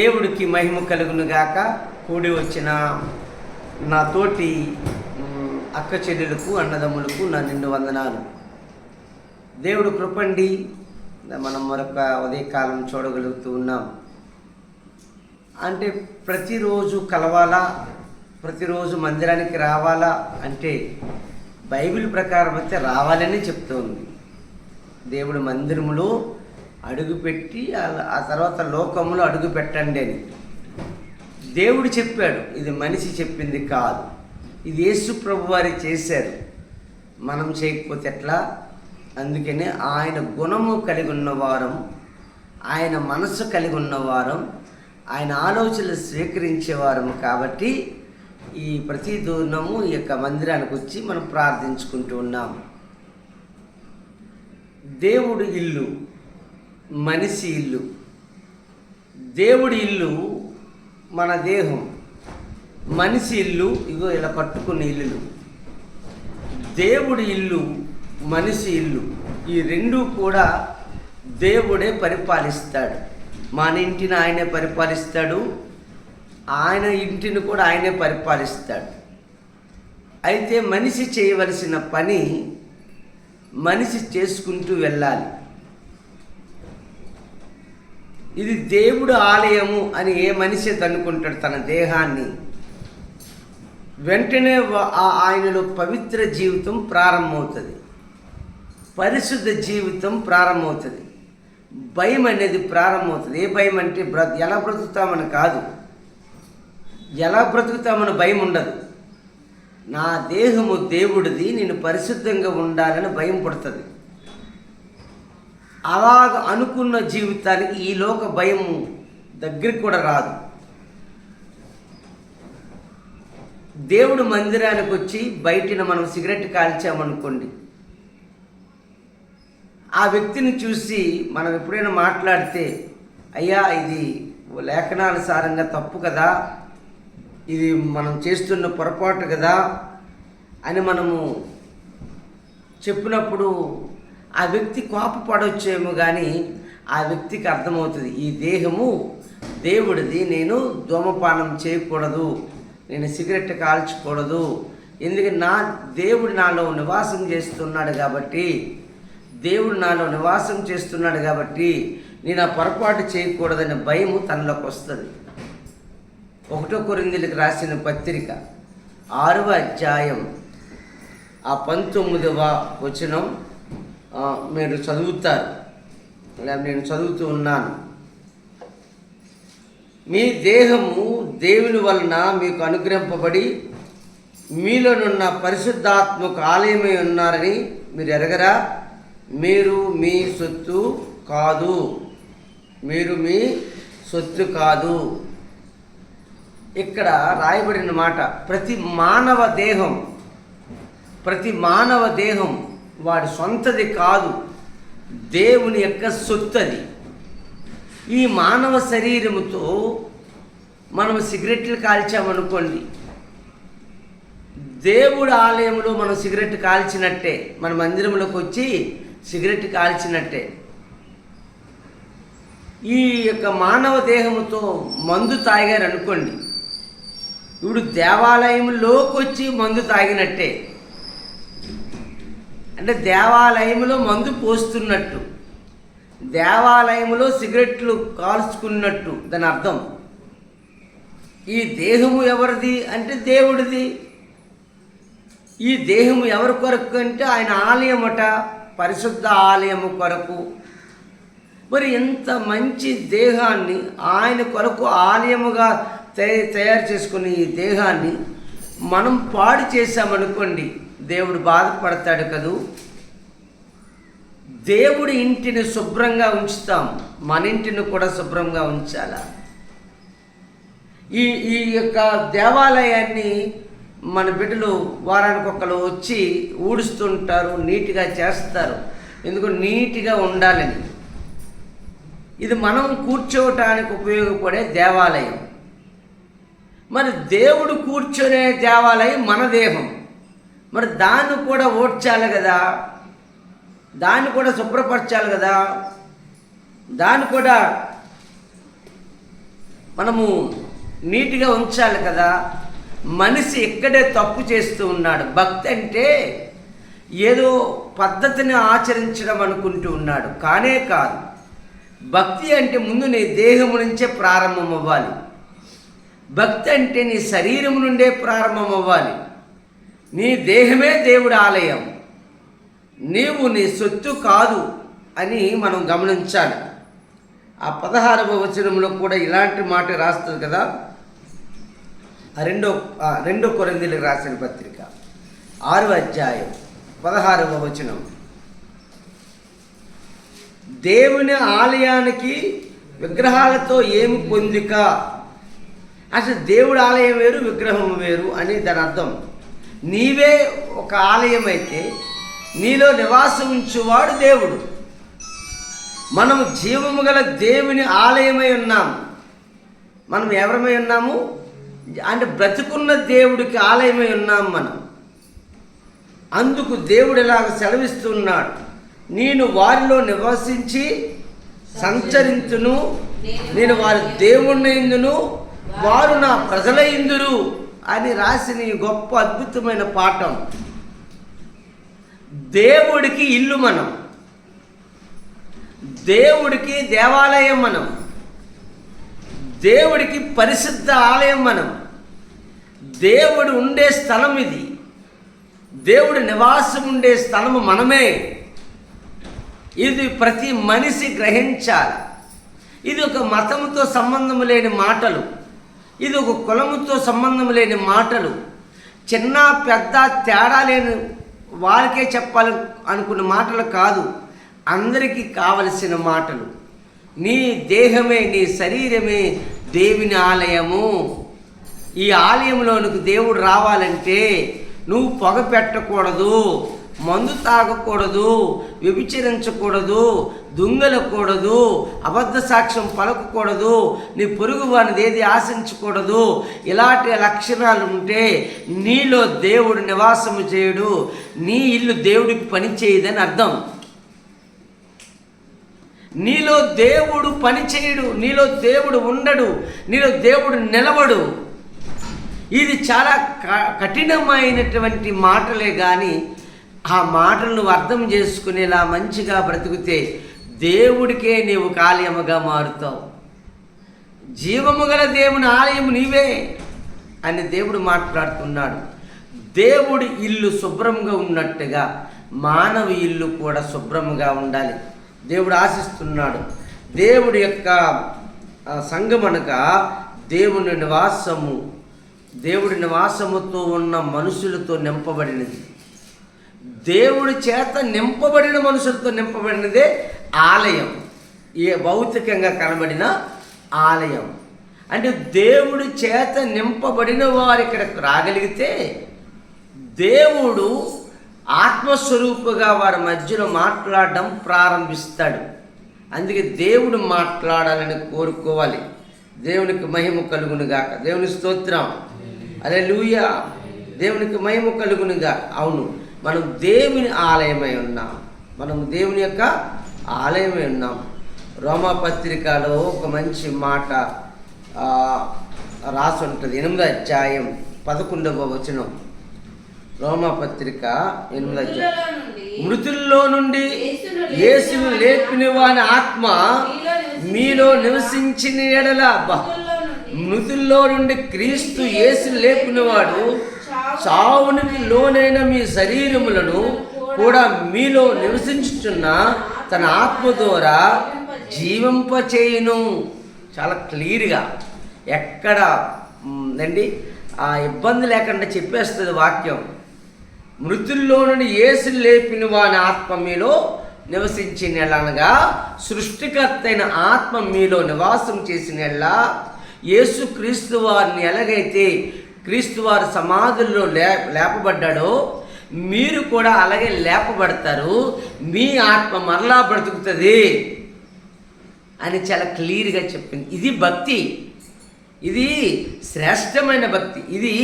దేవుడికి మహిమ కలుగునుగాక కూడి వచ్చిన నా తోటి అక్క చెల్లెలకు అన్నదమ్ములకు నా నిండు వందనాలు. దేవుడు కృపండి. మనం మరొక ఉదయకాలం చూడగలుగుతూ ఉన్నాం. అంటే ప్రతిరోజు కలవాలా? ప్రతిరోజు మందిరానికి రావాలా? అంటే బైబిల్ ప్రకారం అయితే రావాలని చెప్తోంది. దేవుడు మందిరములో అడుగుపెట్టి ఆ- తర్వాత లోకంలో అడుగు పెట్టండి అని. దేవుడు చెప్పాడు ఇది మనిషి చెప్పింది కాదు. ఇది యేసు ప్రభు వారి చేశారు. మనం చేయకపోతే ఎట్లా? అందుకనే ఆయన గుణము కలిగి ఉన్నవారం ఆయన మనస్సు కలిగి ఉన్నవారం ఆయన ఆలోచనలు స్వీకరించేవారం కాబట్టి ఈ ప్రతి దూనము ఈ యొక్క మందిరానికి వచ్చి మనం ప్రార్థించుకుంటూ ఉన్నాం దేవుడు ఇల్లు. మనిషి ఇల్లు. దేవుడి ఇల్లు మన దేహం. మనిషి ఇల్లు ఇగో ఇలా కట్టుకున్న ఇల్లులు. దేవుడి ఇల్లు మనిషి ఇల్లు. ఈ రెండు కూడా దేవుడే పరిపాలిస్తాడు. మన ఇంటిని ఆయనే పరిపాలిస్తాడు. ఆయన ఇంటిని కూడా ఆయనే పరిపాలిస్తాడు. అయితే మనిషి చేయవలసిన పని మనిషి చేసుకుంటూ వెళ్ళాలి. ఇది దేవుడు ఆలయము అని ఏ మనిషి అయితే అనుకుంటాడు తన దేహాన్ని. వెంటనే ఆ- ఆయనలో పవిత్ర జీవితం ప్రారంభమవుతుంది. పరిశుద్ధ జీవితం ప్రారంభమవుతుంది. భయం అనేది ప్రారంభమవుతుంది. ఏ భయం అంటే బ్ర ఎలా బ్రతుకుతామని కాదు. ఎలా బ్రతుకుతామని భయం ఉండదు. నా దేహము దేవుడిది నేను పరిశుద్ధంగా ఉండాలని భయం పడుతుంది. అలాగ అనుకున్న జీవితానికి ఈ లోక భయం దగ్గరికి కూడా రాదు. దేవుడు మందిరానికి వచ్చి బయటిన మనం సిగరెట్ కాల్చామనుకోండి ఆ వ్యక్తిని చూసి మనం ఎప్పుడైనా మాట్లాడితే అయ్యా ఇది లేఖనానుసారంగా తప్పు కదా ఇది మనం చేస్తున్న పొరపాటు కదా అని మనము చెప్పినప్పుడు ఆ వ్యక్తి కోపపడవచ్చేమో కానీ ఆ వ్యక్తికి అర్థమవుతుంది ఈ దేహము దేవుడిది నేను ధూమపానం చేయకూడదు నేను సిగరెట్ కాల్చకూడదు ఎందుకంటే నా దేవుడు నాలో నివాసం చేస్తున్నాడు కాబట్టి దేవుడు నాలో నివాసం చేస్తున్నాడు కాబట్టి నేను ఆ పొరపాటు చేయకూడదనే భయము తనలోకి వస్తుంది. ఒకటో కొరిందులకు రాసిన పత్రిక ఆరవ అధ్యాయం ఆ పంతొమ్మిదవ వచనం. మీరు చదువుతారు. లేదా నేను చదువుతూ ఉన్నాను. మీ దేహము దేవుని వలన మీకు అనుగ్రహింపబడి మీలోనున్న పరిశుద్ధాత్మక ఆలయమై ఉన్నారని మీరు ఎరగరా? మీరు మీ సొత్తు కాదు. మీరు మీ సొత్తు కాదు. ఇక్కడ రాయబడిన మాట ప్రతి మానవ దేహం ప్రతి మానవ దేహం వాడి సొంతది కాదు. దేవుని యొక్క సొత్తది. ఈ మానవ శరీరముతో మనం సిగరెట్లు కాల్చామనుకోండి. దేవుడు ఆలయంలో మనం సిగరెట్ కాల్చినట్టే. మన మందిరంలోకి వచ్చి సిగరెట్ కాల్చినట్టే. ఈ యొక్క మానవ దేహముతో మందు తాగారు అనుకోండి ఇప్పుడు దేవాలయంలోకి వచ్చి మందు తాగినట్టే. అంటే దేవాలయంలో మందు పోస్తున్నట్టు. దేవాలయంలో సిగరెట్లు కాల్చుకున్నట్టు. దాని అర్థం. ఈ దేహము ఎవరిది అంటే దేవుడిది. ఈ దేహము ఎవరి కొరకు అంటే ఆయన ఆలయమట పరిశుద్ధ ఆలయము కొరకు. మరి ఇంత మంచి దేహాన్ని ఆయన కొరకు ఆలయముగా తయారు చేసుకుని ఈ దేహాన్ని మనం పాడు చేశామనుకోండి దేవుడు బాధపడతాడు కదూ? దేవుడి ఇంటిని శుభ్రంగా ఉంచుతాం. మన ఇంటిని కూడా శుభ్రంగా ఉంచాలా? ఈ ఈ యొక్క దేవాలయాన్ని మన బిడ్డలు వారానికి ఒకరు వచ్చి ఊడుస్తుంటారు నీట్గా చేస్తారు. ఎందుకు? నీట్గా ఉండాలని ఇది మనం కూర్చోవటానికి ఉపయోగపడే దేవాలయం. మరి దేవుడు కూర్చునే దేవాలయం మన దేహం. మరి దాన్ని కూడా ఓడ్చాలి కదా? దాన్ని కూడా శుభ్రపరచాలి కదా? దాన్ని కూడా మనము నీట్గా ఉంచాలి కదా? మనిషి ఇక్కడే తప్పు చేస్తూ ఉన్నాడు. భక్తి అంటే ఏదో పద్ధతిని ఆచరించడం అనుకుంటూ ఉన్నాడు. కానే కాదు. భక్తి అంటే ముందు నీ దేహము నుంచే ప్రారంభం అవ్వాలి భక్తి అంటే నీ శరీరం నుండే ప్రారంభం అవ్వాలి నీ దేహమే దేవుడి ఆలయం. నీవు నీ సొత్తు కాదు అని మనం గమనించాలి. ఆ పదహారవ వచనంలో కూడా ఇలాంటి మాట రాస్తుంది కదా. ఆ రెండో రెండో కొరిందీలకు రాసిన పత్రిక. ఆరు అధ్యాయం పదహారవ వచనం. దేవుని ఆలయానికి విగ్రహాలతో ఏమి పొందిక? అసలు దేవుడి ఆలయం వేరు విగ్రహం వేరు అని దాని అర్థం. నీవే ఒక ఆలయం అయితే నీలో నివాసం ఉంచువాడు దేవుడు. మనము జీవము గల దేవుని ఆలయమై ఉన్నాము మనం ఎవరమై ఉన్నాము? అంటే బ్రతుకున్న దేవుడికి ఆలయమై ఉన్నాం మనం. అందుకు దేవుడు ఇలాగ సెలవిస్తున్నాడు. నేను వారిలో నివసించి సంచరించును. నేను వారి దేవుణ్ణయిందును వారు నా ప్రజలయిందురు అని రాసిన ఈ గొప్ప అద్భుతమైన పాఠం. దేవుడికి ఇల్లు మనం. దేవుడికి దేవాలయం మనం. దేవుడికి పరిశుద్ధ ఆలయం మనం. దేవుడు ఉండే స్థలం ఇది. దేవుడు నివాసం ఉండే స్థలము మనమే. ఇది ప్రతి మనిషి గ్రహించాలి. ఇది ఒక మతంతో సంబంధం లేని మాటలు. ఇది ఒక కులముతో సంబంధం లేని మాటలు. చిన్న పెద్ద తేడా లేని వారికే చెప్పాలి అనుకున్న మాటలు కాదు అందరికీ కావలసిన మాటలు. నీ దేహమే నీ శరీరమే దేవుని ఆలయము. ఈ ఆలయంలోనికి దేవుడు రావాలంటే నువ్వు పొగ పెట్టకూడదు. మందు తాగకూడదు వ్యభిచరించకూడదు దొంగలకూడదు అబద్ధ సాక్ష్యం పలకకూడదు నీ పొరుగు వానిది ఏది ఆశించకూడదు ఇలాంటి లక్షణాలు ఉంటే నీలో దేవుడు నివాసము చేయడు నీ ఇల్లు దేవుడికి పని చేయదని అర్థం. నీలో దేవుడు పని చేయడు నీలో దేవుడు ఉండడు నీలో దేవుడు నిలవడు ఇది చాలా క- కఠినమైనటువంటి మాటలే కానీ ఆ మాటలను అర్థం చేసుకునేలా మంచిగా బ్రతికితే దేవుడికే నీవు కాల్యముగా మారుతావు. జీవము గల దేవుని ఆలయం నీవే అని దేవుడు మాట్లాడుతున్నాడు దేవుడి ఇల్లు శుభ్రంగా ఉన్నట్టుగా మానవ ఇల్లు కూడా శుభ్రంగా ఉండాలి. దేవుడు ఆశిస్తున్నాడు. దేవుడి యొక్క సంగమనక దేవుని నివాసము దేవుడి నివాసముతో ఉన్న మనుషులతో నింపబడినది. దేవుడి చేత నింపబడిన మనుషులతో నింపబడినదే ఆలయం. ఏ భౌతికంగా కనబడిన ఆలయం. అంటే దేవుడి చేత నింపబడిన వారు ఇక్కడికి రాగలిగితే దేవుడు ఆత్మస్వరూపుగా వారి మధ్యలో మాట్లాడడం ప్రారంభిస్తాడు. అందుకే దేవుడు మాట్లాడాలని కోరుకోవాలి. దేవునికి మహిమ కలుగునుగాక. దేవుని స్తోత్రం. అరే లూయా దేవునికి మహిమ కలుగునుగా అవును. మనం దేవుని ఆలయమై ఉన్నాం. మనం దేవుని యొక్క ఆలయమై ఉన్నాం. రోమపత్రికలో ఒక మంచి మాట రాసి ఉంటుంది ఎనిమిదో అధ్యాయం పదకొండవ వచనం. రోమపత్రిక ఎనిమిదో అధ్యాయం. మృతుల్లో నుండి యేసును లేపిన వాని ఆత్మ మీలో నివసించిన ఎడల అబ్బా మృతుల్లో నుండి క్రీస్తు యేసును లేపినవాడు చావునికి లోనైన మీ శరీరములను కూడా మీలో నివసించుచున్న తన ఆత్మ ద్వారా జీవింపచేయును. చాలా క్లియర్గా. ఎక్కడ అండి ఆ ఇబ్బంది లేకుండా చెప్పేస్తుంది వాక్యం. మృతుల్లో నుండి యేసు లేపిన వాని ఆత్మ మీలో నివసించిన అనగా సృష్టికర్త అయిన ఆత్మ మీలో నివాసం చేసిన యేసు క్రీస్తు వారిని ఎలాగైతే క్రీస్తు వారు సమాధుల్లో లే లేపబడ్డాడో మీరు కూడా అలాగే లేపబడతారు. మీ ఆత్మ మరలా బ్రతుకుతుంది అని చాలా క్లియర్గా చెప్పింది. ఇది భక్తి. ఇది శ్రేష్టమైన భక్తి. ఇది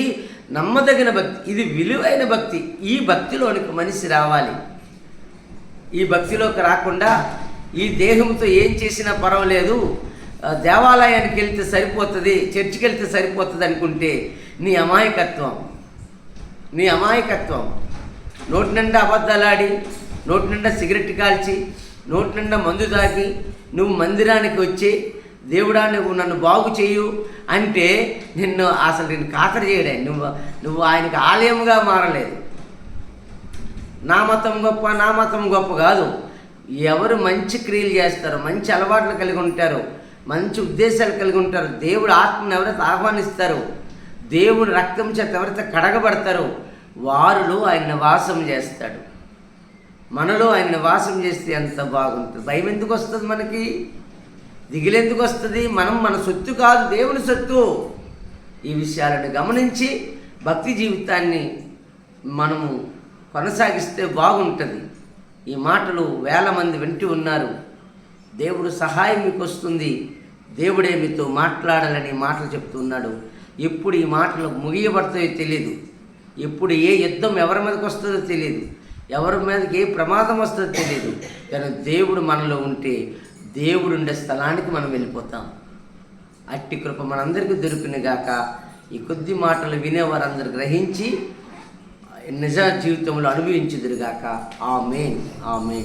నమ్మదగిన భక్తి. ఇది విలువైన భక్తి. ఈ భక్తిలోనికి మనిషి రావాలి. ఈ భక్తిలోకి రాకుండా ఈ దేహంతో ఏం చేసినా పర్వాలేదు. దేవాలయానికి వెళ్తే సరిపోతుంది చర్చికి వెళ్తే సరిపోతుంది అనుకుంటే నీ అమాయకత్వం. నీ అమాయకత్వం. నోటి నిండా అబద్ధాలాడి నోటి నిండా సిగరెట్ కాల్చి నోటి నిండా మందు తాగి నువ్వు మందిరానికి వచ్చి దేవుడా నువ్వు నన్ను బాగు చేయు అంటే నిన్ను అసలు నేను ఖాతరు చేయడే నువ్వు నువ్వు ఆయనకి ఆలయంగా మారలేదు. నా మతం గొప్ప నా మతం గొప్ప కాదు. ఎవరు మంచి క్రియలు చేస్తారో మంచి అలవాట్లు కలిగి ఉంటారో మంచి ఉద్దేశాలు కలిగి ఉంటారు. దేవుడు ఆత్మను ఎవరైతే ఆహ్వానిస్తారు దేవుడు రక్తం చేత ఎవరైతే కడగబడతారో వారిలో ఆయన వాసం చేస్తాడు. మనలో ఆయన వాసం చేస్తే ఎంత బాగుంటుంది. భయం ఎందుకు వస్తుంది మనకి? దిగులెందుకు వస్తుంది? మనం మన సొత్తు కాదు దేవుని సొత్తు. ఈ విషయాలను గమనించి భక్తి జీవితాన్ని మనము కొనసాగిస్తే బాగుంటుంది. ఈ మాటలు వేల మంది వింటూ ఉన్నారు. దేవుడు సహాయం మీకు వస్తుంది. దేవుడే మీతో మాట్లాడాలని మాటలు చెప్తున్నాడు. ఎప్పుడు ఈ మాటలు ముగియబడతాయో తెలియదు ఎప్పుడు ఏ యుద్ధం ఎవరి మీదకి వస్తుందో తెలియదు ఎవరి మీదకి ఏ ప్రమాదం వస్తుందో తెలియదు కానీ దేవుడు మనలో ఉంటే దేవుడు ఉండే స్థలానికి మనం వెళ్ళిపోతాం. అట్టి కృప మనందరికీ దొరికిన గాక. ఈ కొద్ది మాటలు వినేవారందరూ గ్రహించి నిజ జీవితంలో అనుభవించుదురుగాక ఆమె ఆమె